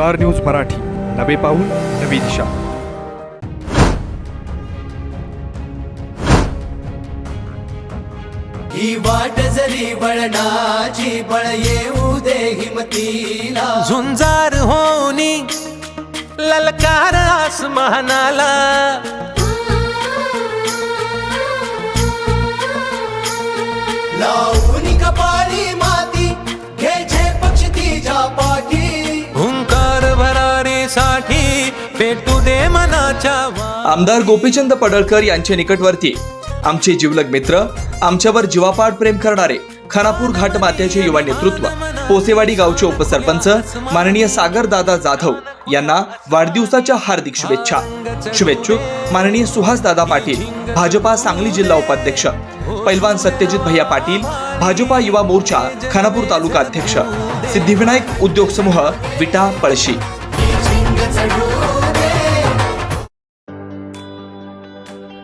Star news Marathi. नवे पाऊल नवी दिशा. ही वाट जरी वळणाची बळ येऊ दे हिमतीला. झुंजार होनी ललकार आसमानाला. लावून कपाळी माती आमदार गोपीचंद पडळकर यांचे निकटवर्ती. आमचे जिवलग मित्र आमच्यावर जीवापाड प्रेम करणारे खानापूर घाट मात्याचे युवा नेतृत्व पोसेवाडी गावचे उपसरपंच माननीय सागर दादा जाधव यांना वाढदिवसाच्या हार्दिक शुभेच्छा. शुभेच्छुक माननीय सुहास दादा पाटील भाजपा सांगली जिल्हा उपाध्यक्ष पैलवान सत्यजित भैया पाटील भाजपा युवा मोर्चा खानापूर तालुका अध्यक्ष सिद्धिविनायक उद्योग समूह विटा पळशी.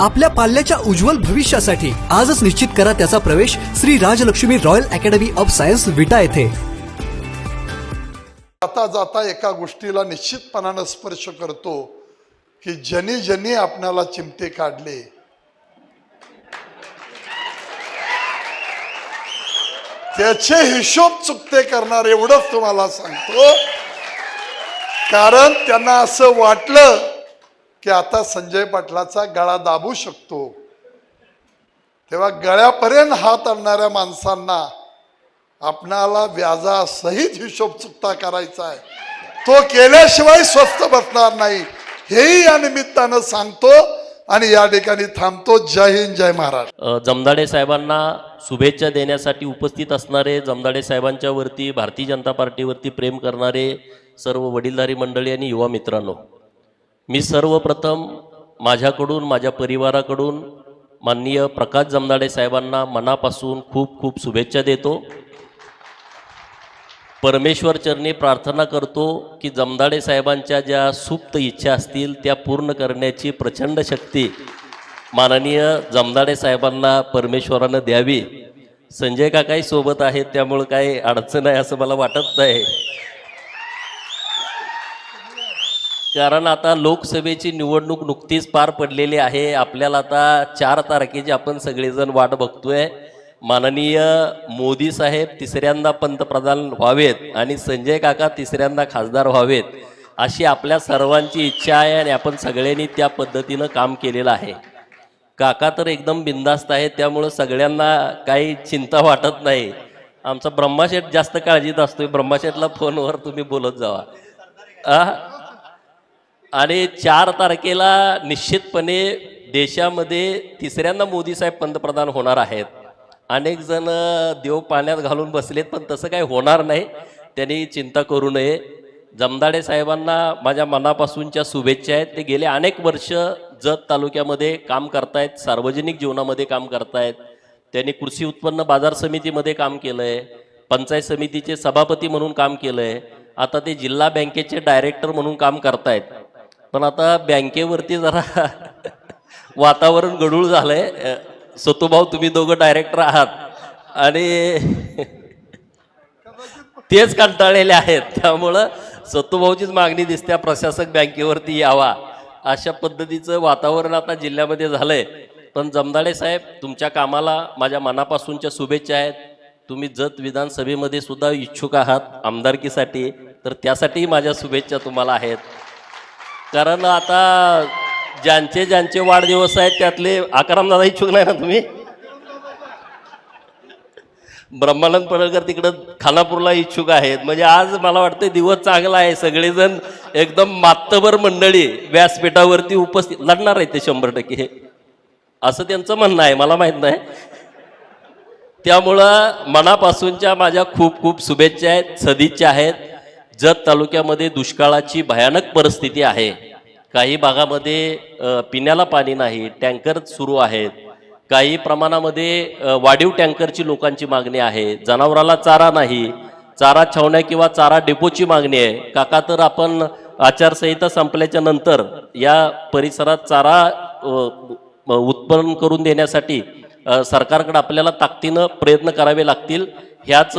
आपल्या पाल्याच्या उज्ज्वल भविष्यासाठी आजच निश्चित करा त्याचा प्रवेश Shri Rajlakshmi royal academy of science Vita येथे. जाता जाता एका गोष्टीला निश्चितपणानं स्पर्श करतो की ज्यांनी ज्यांनी आपणाला चिमटे काढले. त्याचे हिशोब चुकते करणार एवढंच तुम्हाला सांगतो. कारण त्यांना असं वाटलं की आता संजय पाटलाचा गळा दाबू शकतो. तेव्हा गळ्यापर्यंत हात आणणाऱ्या माणसांना आपणाला व्याजासहित हिशोब चुकता करायचा आहे. तो केल्याशिवाय स्वस्त बसणार नाही. हेही या निमित्तानं सांगतो आणि या ठिकाणी थांबतो. जय हिंद जय महाराष्ट्र. जमदाडे साहेबांना शुभेच्छा देण्यासाठी उपस्थित असणारे जमदाडे साहेबांच्या वरती भारतीय जनता पार्टीवरती प्रेम करणारे सर्व वडीलधारी मंडळी आणि युवा मित्रांनो. मी सर्वप्रथम माझ्याकडून माझ्या परिवाराकडून माननीय प्रकाश जमदाडे साहेबांना मनापासून खूप खूप शुभेच्छा देतो. परमेश्वर चरणी प्रार्थना करतो की जमदाडे साहेबांच्या ज्या सुप्त इच्छा असतील त्या पूर्ण करण्याची प्रचंड शक्ती माननीय जमदाडे साहेबांना परमेश्वरानं द्यावी. संजय काकाही सोबत आहेत त्यामुळं काही अडचण आहे असं मला वाटत नाही. कारण आता लोकसभेची निवडणूक नुकतीच पार पडलेली आहे. आपल्याला आता चार तारखेची आपण सगळेजण वाट बघतोय. माननीय मोदी साहेब तिसऱ्यांदा पंतप्रधान व्हावेत आणि संजय काका तिसऱ्यांदा खासदार व्हावेत अशी आपल्या सर्वांची इच्छा आहे आणि आपण सगळ्यांनी त्या पद्धतीनं काम केलेलं आहे. काका तर एकदम बिंदास्त आहेत त्यामुळं सगळ्यांना काही चिंता वाटत नाही. आमचा ब्रह्माशेठ जास्त काळजीत असतोय ब्रह्माशेठला फोनवर तुम्ही बोलत जावा. आ? आणि चार तारखेला निश्चितपणे देशामध्ये तिसऱ्यांदा मोदी साहेब पंतप्रधान होणार आहेत. अनेक जण देव पाण्यात घालून बसलेत पण तसं काही होणार नाही. त्यांनी चिंता करू नये. जमदाडे साहेबांना माझ्या मनापासूनच्या शुभेच्छा आहेत. ते गेले अनेक वर्ष जत तालुक्यामध्ये काम करतायत सार्वजनिक जीवनामध्ये काम करतायत. त्यांनी कृषी उत्पन्न बाजार समितीमध्ये काम केलं आहे पंचायत समितीचे सभापती म्हणून काम केलं आहे आता ते जिल्हा बँकेचे डायरेक्टर म्हणून काम करतायत. पण आता बँकेवरती जरा वातावरण गडूळ झालंय. सतुभाऊ तुम्ही दोघं डायरेक्टर आहात. आणि तेच कंटाळलेले आहेत. त्यामुळं सतुभाऊचीच मागणी दिसत्या प्रशासक बँकेवरती यावा. अशा पद्धतीचं वातावरण आता जिल्ह्यामध्ये झालंय. पण जमदाडे साहेब तुमच्या कामाला माझ्या मनापासूनच्या शुभेच्छा आहेत. तुम्ही जत विधानसभेमध्ये सुद्धा इच्छुक आहात आमदारकीसाठी तर त्यासाठीही माझ्या शुभेच्छा तुम्हाला आहेत. कारण आता ज्यांचे ज्यांचे वाढदिवस आहेत त्यातले आकाराम इच्छुक नाही ना तुम्ही? ब्रह्मानंद पडळकर तिकडं खानापूरला इच्छुक आहेत. म्हणजे आज मला वाटतं दिवस चांगला आहे. सगळेजण एकदम मातबर मंडळी व्यासपीठावरती उपस्थित लढणार आहेत ते शंभर टक्के. असं त्यांचं म्हणणं आहे. मला माहीत नाही. त्यामुळं मनापासूनच्या माझ्या खूप खूप शुभेच्छा आहेत सदिच्छा आहेत. जत तालुक्यामध्ये दुष्काळाची भयानक परिस्थिती आहे. काही भागामध्ये पिण्याला पाणी नाही टँकर सुरू आहेत. काही प्रमाणामध्ये वाढीव टँकरची लोकांची मागणी आहे. जनावराला चारा नाही. चारा छावण्या किंवा चारा डेपोची मागणी आहे. काका तर आपण आचारसंहिता संपल्याच्या नंतर या परिसरात चारा उत्पन्न करून देण्यासाठी सरकारकडे आपल्याला ताकदीनं प्रयत्न करावे लागतील. ह्याच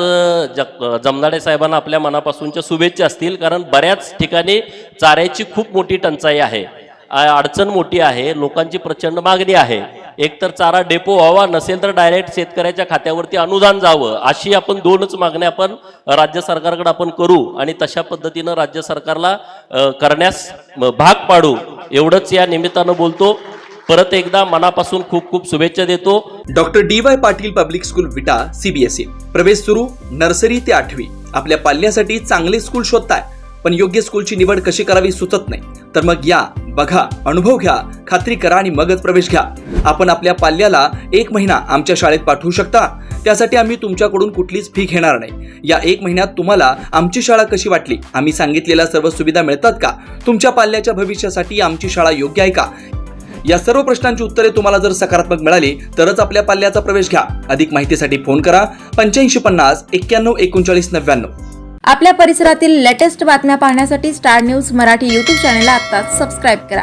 जग जमनाडे साहेबांना आपल्या मनापासूनच्या शुभेच्छा असतील. कारण बऱ्याच ठिकाणी चाऱ्याची खूप मोठी टंचाई आहे. अडचण मोठी आहे. लोकांची प्रचंड मागणी आहे. एकतर चारा डेपो व्हावा नसेल तर डायरेक्ट शेतकऱ्याच्या खात्यावरती अनुदान जावं. अशी आपण दोनच मागण्या आपण राज्य सरकारकडे आपण करू आणि तशा पद्धतीनं राज्य सरकारला करण्यास भाग पाडू. एवढंच या निमित्तानं बोलतो. परत एकदा मनापासून खूप खूप शुभेच्छा देतो. Doctor D Y Patil public school Vita CBSE प्रवेश सुरू नर्सरी ते आठवी. आपल्या पाल्यासाठी चांगले स्कूल शोधताय पण योग्य स्कूलची निवड कशी करावी सुचत नाही. तर मग या बघा अनुभव घ्या खात्री करा आणि मगच प्रवेश घ्या. आपण आपल्या पाल्याला एक महिना आमच्या शाळेत पाठवू शकता. त्यासाठी आम्ही तुमच्याकडून कुठलीच फी घेणार नाही. या एक महिन्यात तुम्हाला आमची शाळा कशी वाटली? आम्ही सांगितलेल्या सर्व सुविधा मिळतात का? तुमच्या पाल्याच्या भविष्यासाठी आमची शाळा योग्य आहे का? या सर्व प्रश्नांची उत्तरे तुम्हाला जर सकारात्मक मिळाली तरच आपल्या पाल्याचा प्रवेश घ्या. अधिक माहितीसाठी फोन करा पंच्याऐंशी पन्नास एक्क्याण्णव एकोणचाळीस नव्याण्णव. आपल्या परिसरातील लेटेस्ट बातम्या पाहण्यासाठी स्टार न्यूज मराठी यूट्यूब चॅनलला आत्ताच सबस्क्राईब करा.